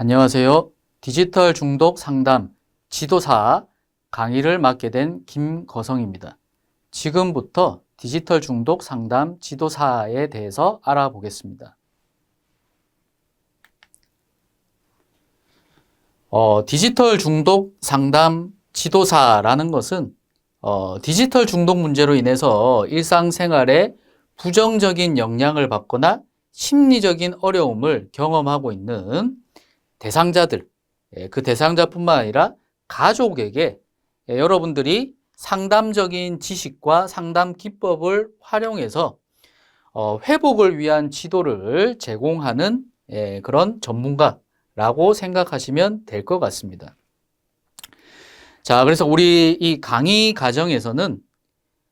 안녕하세요. 디지털 중독 상담 지도사 강의를 맡게 된 김거성입니다. 지금부터 디지털 중독 상담 지도사에 대해서 알아보겠습니다. 어, 디지털 중독 상담 지도사라는 것은 어, 디지털 중독 문제로 인해서 일상생활에 부정적인 영향을 받거나 심리적인 어려움을 경험하고 있는 대상자들, 예, 그 대상자뿐만 아니라 가족에게 예, 여러분들이 상담적인 지식과 상담 기법을 활용해서 어, 회복을 위한 지도를 제공하는 예, 그런 전문가라고 생각하시면 될 것 같습니다. 자, 그래서 우리 이 강의 과정에서는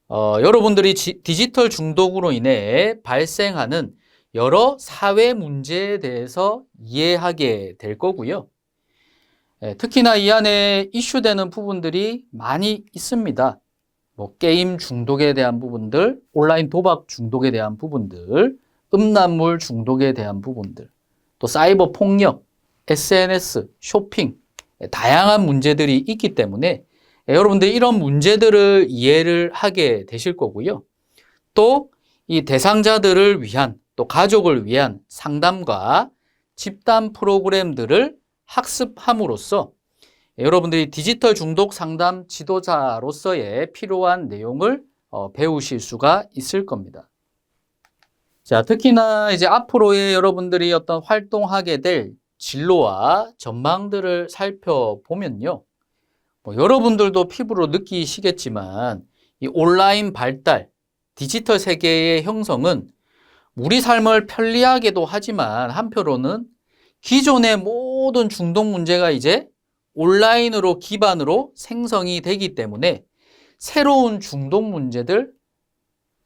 어, 여러분들이 지- 디지털 중독으로 인해 발생하는 여러 사회 문제에 대해서 이해하게 될 거고요. 예, 특히나 이 안에 이슈되는 부분들이 많이 있습니다. 뭐 게임 중독에 대한 부분들, 온라인 도박 중독에 대한 부분들, 음란물 중독에 대한 부분들, 또 사이버 폭력, SNS, 쇼핑, 예, 다양한 문제들이 있기 때문에 예, 여러분들 이런 문제들을 이해를 하게 되실 거고요. 또 이 대상자들을 위한 또 가족을 위한 상담과 집단 프로그램들을 학습함으로써 여러분들이 디지털 중독 상담 지도자로서의 필요한 내용을 어, 배우실 수가 있을 겁니다. 자, 특히나 이제 앞으로의 여러분들이 어떤 활동하게 될 진로와 전망들을 살펴보면요. 뭐 여러분들도 피부로 느끼시겠지만 이 온라인 발달, 디지털 세계의 형성은 우리 삶을 편리하게도 하지만 한편으로는 기존의 모든 중독 문제가 이제 온라인으로 기반으로 생성이 되기 때문에 새로운 중독 문제들,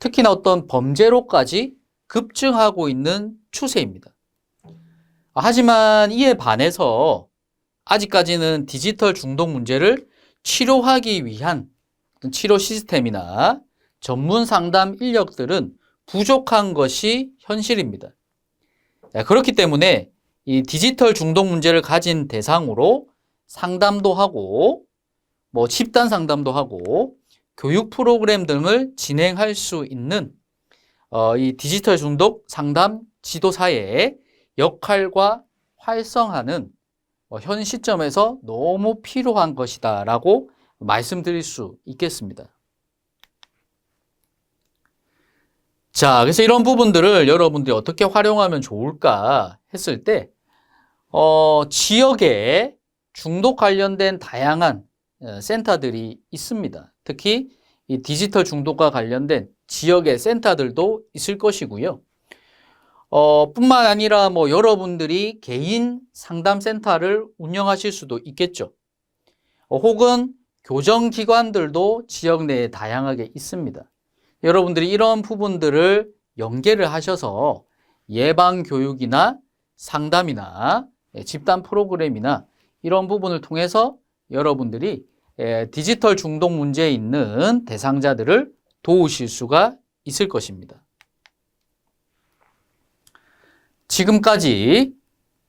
특히나 어떤 범죄로까지 급증하고 있는 추세입니다. 하지만 이에 반해서 아직까지는 디지털 중독 문제를 치료하기 위한 치료 시스템이나 전문 상담 인력들은 부족한 것이 현실입니다. 자, 그렇기 때문에 이 디지털 중독 문제를 가진 대상으로 상담도 하고 뭐 집단 상담도 하고 교육 프로그램 등을 진행할 수 있는 어, 이 디지털 중독 상담 지도사의 역할과 활성화는 어, 현 시점에서 너무 필요한 것이다라고 말씀드릴 수 있겠습니다. 자, 그래서 이런 부분들을 여러분들이 어떻게 활용하면 좋을까 했을 때, 어, 지역에 중독 관련된 다양한 어, 센터들이 있습니다. 특히 이 디지털 중독과 관련된 지역의 센터들도 있을 것이고요. 어, 뿐만 아니라 뭐 여러분들이 개인 상담 센터를 운영하실 수도 있겠죠. 어, 혹은 교정기관들도 지역 내에 다양하게 있습니다. 여러분들이 이런 부분들을 연계를 하셔서 예방 교육이나 상담이나 예, 집단 프로그램이나 이런 부분을 통해서 여러분들이 예, 디지털 중독 문제에 있는 대상자들을 도우실 수가 있을 것입니다. 지금까지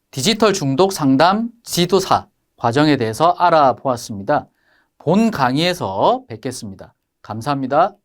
디지털 중독 상담 지도사 과정에 대해서 알아보았습니다. 본 강의에서 뵙겠습니다. 감사합니다.